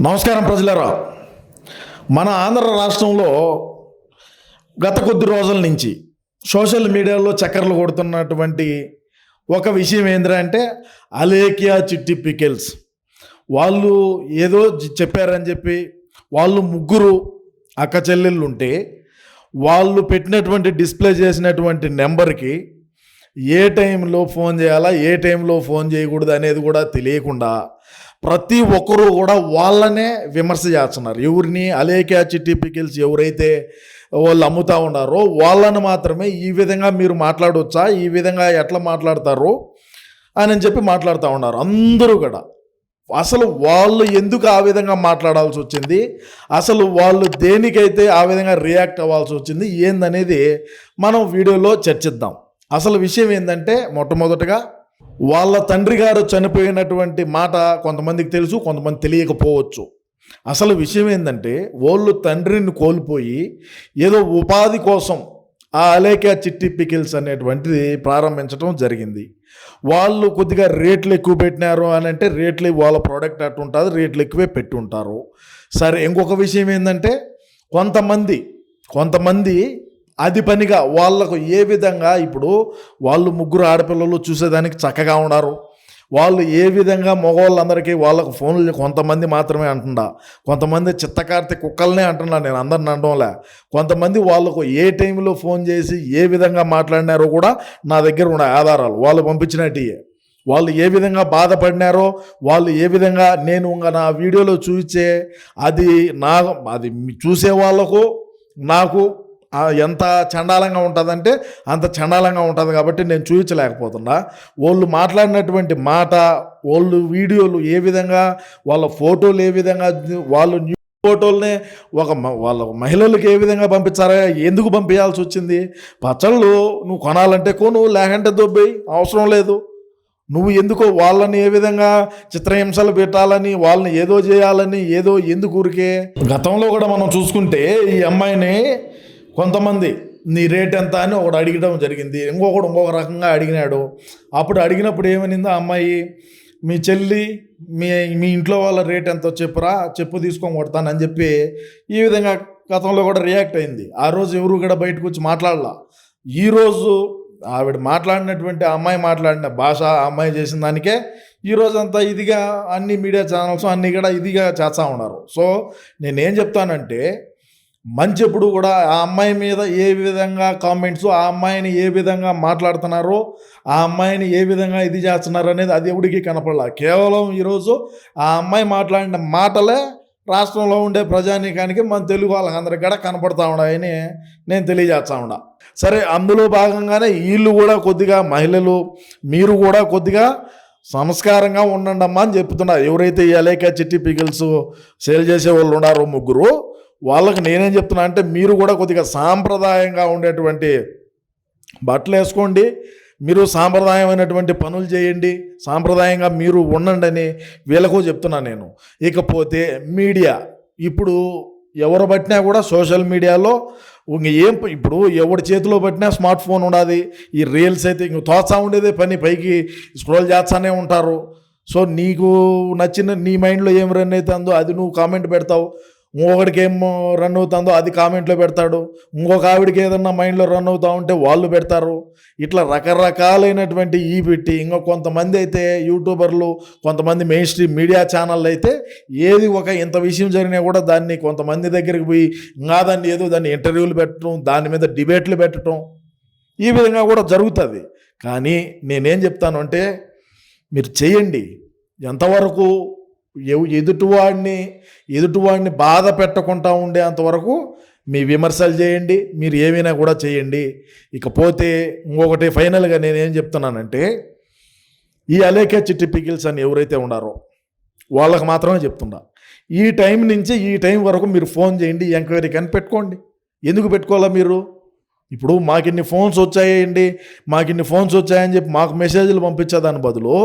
నమస్కారం ప్రజలరా. మన ఆంధ్ర రాష్ట్రంలో గత కొద్ది రోజుల నుంచి సోషల్ మీడియాలో చక్కర్లు కొడుతున్నటువంటి ఒక విషయం ఏంటంటే అలేకియా చిట్టి పికెల్స్. వాళ్ళు ఏదో చెప్పారని చెప్పి వాళ్ళు ముగ్గురు అక్క చెల్లెళ్ళు ఉంటే వాళ్ళు పెట్టినటువంటి డిస్ప్లే చేసినటువంటి నెంబర్కి ఏ టైంలో ఫోన్ చేయాలా ఏ టైంలో ఫోన్ చేయకూడదు అనేది కూడా తెలియకుండా ప్రతి ఒక్కరూ కూడా వాళ్ళనే విమర్శ చేస్తున్నారు ఎవరిని అలేఖ్యా చిట్టి పికిల్స్ ఎవరైతే వాళ్ళు అమ్ముతూ ఉన్నారో వాళ్ళని మాత్రమే ఈ విధంగా మీరు మాట్లాడవచ్చా ఈ విధంగా ఎట్లా మాట్లాడతారు? అని చెప్పి మాట్లాడుతూ ఉన్నారు అందరూ కూడా. అసలు వాళ్ళు ఎందుకు ఆ విధంగా మాట్లాడాల్సి వచ్చింది? అసలు వాళ్ళు దేనికైతే ఆ విధంగా రియాక్ట్ అవ్వాల్సి వచ్చింది? ఏందనేది మనం వీడియోలో చర్చిద్దాం. అసలు విషయం ఏంటంటే మొట్టమొదటగా వాళ్ళ తండ్రి గారు చనిపోయినటువంటి మాట కొంతమందికి తెలుసు కొంతమంది తెలియకపోవచ్చు. అసలు విషయం ఏంటంటే వాళ్ళు తండ్రిని కోల్పోయి ఏదో ఉపాధి కోసం ఆ అలేఖ్య చిట్టి పికిల్స్ అనేటువంటిది ప్రారంభించడం జరిగింది. వాళ్ళు కొద్దిగా రేట్లు ఎక్కువ పెట్టినారు అని అంటే రేట్లు వాళ్ళ ప్రోడక్ట్ అట్టు ఉంటుంది రేట్లు ఎక్కువే పెట్టుంటారు సరే ఇంకొక విషయం ఏంటంటే కొంతమంది కొంతమంది అది పనిగా వాళ్ళకు ఏ విధంగా ఇప్పుడు వాళ్ళు ముగ్గురు ఆడపిల్లలు చూసేదానికి చక్కగా ఉన్నారు. వాళ్ళు ఏ విధంగా మగవాళ్ళందరికీ వాళ్ళకు ఫోన్లు కొంతమంది మాత్రమే అంటుండా కొంతమంది చిత్తకార్తె కుక్కలనే అంటున్నా నేను అందరిని అనడంలే కొంతమంది వాళ్ళకు ఏ టైంలో ఫోన్ చేసి ఏ విధంగా మాట్లాడినారో కూడా నా దగ్గర ఉన్న ఆధారాలు. వాళ్ళు పంపించినట్టే వాళ్ళు ఏ విధంగా బాధపడినారో వాళ్ళు ఏ విధంగా నేను ఇంకా నా వీడియోలో చూసే అది నా అది చూసే వాళ్ళకు నాకు ఎంత చండాలంగా ఉంటుందంటే అంత చండాలంగా ఉంటుంది కాబట్టి నేను చూపించలేకపోతున్నా వాళ్ళు మాట్లాడినటువంటి మాట వాళ్ళు వీడియోలు ఏ విధంగా వాళ్ళ ఫోటోలు ఏ విధంగా వాళ్ళు న్యూ ఫోటోల్ని ఒక మ- వాళ్ళ మహిళలకు ఏ విధంగా పంపించారా ఎందుకు పంపించాల్సి వచ్చింది? పచ్చళ్ళు నువ్వు కొనాలంటే కొను లేకంటే దొబ్బేయి అవసరం లేదు. నువ్వు ఎందుకో వాళ్ళని ఏ విధంగా చిత్రహింసలు పెట్టాలని వాళ్ళని ఏదో చేయాలని ఏదో ఎందుకు ఊరికే? గతంలో కూడా మనం చూసుకుంటే ఈ అమ్మాయిని కొంతమంది నీ రేట్ ఎంత? అని ఒకడు అడగడం జరిగింది. ఇంకొకడు ఇంకొక రకంగా అడిగినాడు. అప్పుడు అడిగినప్పుడు ఏమనింది ఆ అమ్మాయి మీ చెల్లి మీ మీ ఇంట్లో వాళ్ళ రేట్ ఎంతో చెప్పురా చెప్పు తీసుకొని కొడతానని చెప్పి ఈ విధంగా గతంలో కూడా రియాక్ట్ అయింది. ఆ రోజు ఎవరు కూడా బయటకు వచ్చి మాట్లాడాల. ఈరోజు ఆవిడ మాట్లాడినటువంటి అమ్మాయి మాట్లాడిన భాష ఆ అమ్మాయి చేసిన దానికే ఈ అంతా ఇదిగా అన్ని మీడియా ఛానల్స్ అన్నీ కూడా ఇదిగా చేస్తూ ఉన్నారు. సో నేనేం చెప్తానంటే మంచి ఎప్పుడు కూడా ఆ అమ్మాయి మీద ఏ విధంగా కామెంట్స్ ఆ అమ్మాయిని ఏ విధంగా మాట్లాడుతున్నారో ఆ అమ్మాయిని ఏ విధంగా ఇది చేస్తున్నారు అనేది అది ఎవడికి కనపడాల. కేవలం ఈరోజు ఆ అమ్మాయి మాట్లాడిన మాటలే రాష్ట్రంలో ఉండే ప్రజానీకానికి మన తెలుగు వాళ్ళందరికీ కూడా కనపడతా ఉన్నాయని నేను తెలియజేస్తా ఉన్నా. సరే అందులో భాగంగానే వీళ్ళు కూడా కొద్దిగా మహిళలు మీరు కూడా కొద్దిగా సంస్కారంగా ఉండండి అమ్మా అని చెప్తున్నారు. ఎవరైతే ఈ అలేక చిట్టి పిగిల్స్ సేల్ చేసే వాళ్ళు ఉన్నారో ముగ్గురు వాళ్ళకి నేనేం చెప్తున్నా అంటే మీరు కూడా కొద్దిగా సాంప్రదాయంగా ఉండేటువంటి బట్టలు వేసుకోండి మీరు సాంప్రదాయమైనటువంటి పనులు చేయండి సాంప్రదాయంగా మీరు ఉండండి అని వీళ్ళకు చెప్తున్నాను నేను. ఇకపోతే మీడియా ఇప్పుడు ఎవరు పట్టినా కూడా సోషల్ మీడియాలో ఇంక ఏం ఇప్పుడు ఎవరి చేతిలో పట్టినా స్మార్ట్ ఫోన్ ఉండాలి ఈ రీల్స్ అయితే ఇంక తోచా ఉండేదే పని పైకి స్క్రోల్ చేస్తానే ఉంటారు. సో నీకు నచ్చిన నీ మైండ్లో ఏం రన్ అవుతుందో అది నువ్వు కామెంట్ పెడతావు. ఇంకొకడికి ఏం రన్ అవుతుందో అది కామెంట్లో పెడతాడు. ఇంకొక ఆవిడకి ఏదన్నా మైండ్లో రన్ అవుతా ఉంటే వాళ్ళు పెడతారు. ఇట్లా రకరకాలైనటువంటి ఈ పెట్టి ఇంకా కొంతమంది అయితే యూట్యూబర్లు కొంతమంది మెయిన్ స్ట్రీమ్ మీడియా ఛానళ్ళు అయితే ఏది ఒక ఇంత విషయం జరిగినా కూడా దాన్ని కొంతమంది దగ్గరికి పోయి ఇంకా దాన్ని ఏదో దాన్ని ఇంటర్వ్యూలు పెట్టడం దాని మీద డిబేట్లు పెట్టడం ఈ విధంగా కూడా జరుగుతుంది. కానీ నేనేం చెప్తాను అంటే మీరు చేయండి. ఎంతవరకు ఎదుటివాడిని ఎదుటివాడిని బాధ పెట్టకుండా ఉండేంతవరకు మీ విమర్శలు చేయండి మీరు ఏమైనా కూడా చేయండి. ఇకపోతే ఇంకొకటి ఫైనల్గా నేనేం చెప్తున్నానంటే ఈ అలేఖ్య చిట్టి పికిల్స్ అని ఎవరైతే ఉన్నారో వాళ్ళకి మాత్రమే చెప్తున్నా. ఈ టైం నుంచి ఈ టైం వరకు మీరు ఫోన్ చేయండి ఎంక్వైరీ కానీ పెట్టుకోండి. ఎందుకు పెట్టుకోవాలా మీరు? ఇప్పుడు మాకు ఇన్ని ఫోన్స్ వచ్చాయండి మాకు ఇన్ని ఫోన్స్ వచ్చాయని చెప్పి మాకు మెసేజ్లు పంపించేదాని బదులు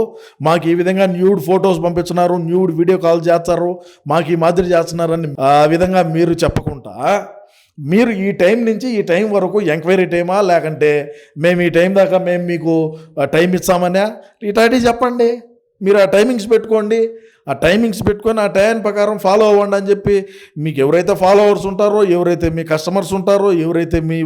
మాకు ఈ విధంగా న్యూడ్ ఫొటోస్ పంపిస్తున్నారు న్యూడ్ వీడియో కాల్ చేస్తారు మాకు ఈ మాదిరి చేస్తున్నారని ఆ విధంగా మీరు చెప్పకుండా మీరు ఈ టైం నుంచి ఈ టైం వరకు ఎంక్వైరీ టైమా? లేకంటే మేము ఈ టైం దాకా మేము మీకు టైం ఇస్తామనే ఇటాటి చెప్పండి. మీరు ఆ టైమింగ్స్ పెట్టుకోండి. ఆ టైమింగ్స్ పెట్టుకొని ఆ టైం ప్రకారం ఫాలో అవ్వండి అని చెప్పి మీకు ఎవరైతే ఫాలోవర్స్ ఉంటారో ఎవరైతే మీ కస్టమర్స్ ఉంటారో ఎవరైతే మీ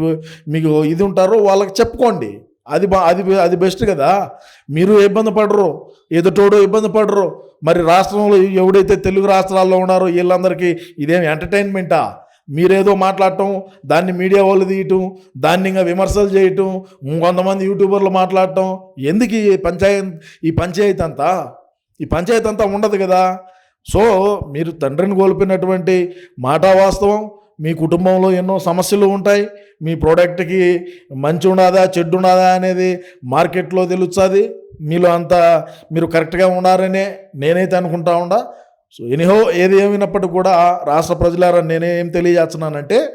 మీకు ఇది ఉంటారో వాళ్ళకి చెప్పుకోండి. అది బా అది అది బెస్ట్ కదా. మీరు ఇబ్బంది పడరు. ఎదుటోడు ఇబ్బంది పడరు. మరి రాష్ట్రంలో ఎవడైతే తెలుగు రాష్ట్రాల్లో ఉన్నారో వీళ్ళందరికీ ఇదేం ఎంటర్టైన్మెంటా మీరేదో మాట్లాడటం దాన్ని మీడియా వాళ్ళు తీయటం దాన్ని ఇంకా విమర్శలు చేయటం కొంతమంది యూట్యూబర్లు మాట్లాడటం ఎందుకు ఈ పంచాయతీ ఈ పంచాయతీ అంతా? ఈ పంచాయతీ అంతా ఉండదు కదా. సో మీరు తండ్రిని కోల్పోయినటువంటి మాట వాస్తవం మీ కుటుంబంలో ఎన్నో సమస్యలు ఉంటాయి మీ ప్రోడక్ట్కి మంచి ఉన్నదా చెడ్డు ఉన్నదా అనేది మార్కెట్లో తెలుస్తుంది. మీలో అంత మీరు కరెక్ట్గా ఉన్నారనే నేనైతే అనుకుంటా ఉండా. సో ఎనిహో ఏది ఏమైనప్పటికీ కూడా రాష్ట్ర ప్రజలారా నేనేం తెలియజేస్తున్నానంటే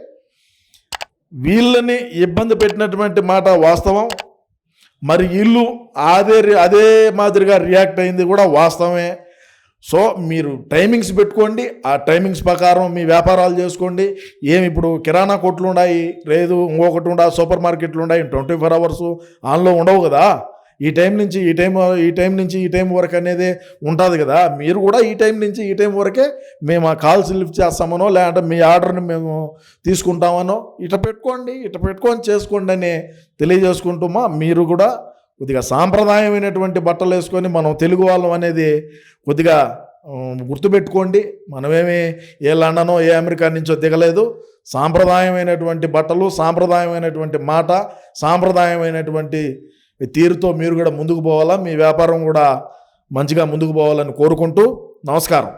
వీళ్ళని ఇబ్బంది పెట్టినటువంటి మాట వాస్తవం. మరి వీళ్ళు అదే రి- అదే మాదిరిగా రియాక్ట్ అయింది కూడా వాస్తవమే. సో మీరు టైమింగ్స్ పెట్టుకోండి. ఆ టైమింగ్స్ ప్రకారం మీ వ్యాపారాలు చేసుకోండి. ఏమి ఇప్పుడు కిరాణా కొట్లు ఉన్నాయి లేదు ఇంకొకటి ఉండా సూపర్ మార్కెట్లు ఉన్నాయి ట్వంటీ ఫోర్ అవర్స్ ఆన్లో ఉండవు కదా. ఈ టైం నుంచి ఈ టైం ఈ టైం నుంచి ఈ టైం వరకు అనేది ఉంటుంది కదా. మీరు కూడా ఈ టైం నుంచి ఈ టైం వరకే మేము ఆ కాల్స్ లిఫ్ట్ చేస్తామనో లేదంటే మీ ఆర్డర్ని మేము తీసుకుంటామనో ఇట పెట్టుకోండి ఇట పెట్టుకొని చేసుకోండి అని తెలియజేసుకుంటుమా మీరు కూడా కొద్దిగా సాంప్రదాయమైనటువంటి బట్టలు వేసుకొని మనం తెలుగు వాళ్ళం అనేది కొద్దిగా గుర్తుపెట్టుకోండి. మనమేమి ఏ లండనో ఏ అమెరికా నుంచో దిగలేదు. సాంప్రదాయమైనటువంటి బట్టలు సాంప్రదాయమైనటువంటి మాట సాంప్రదాయమైనటువంటి తీరుతో మీరు కూడా ముందుకు పోవాలా? మీ వ్యాపారం కూడా మంచిగా ముందుకు పోవాలని కోరుకుంటూ నమస్కారం.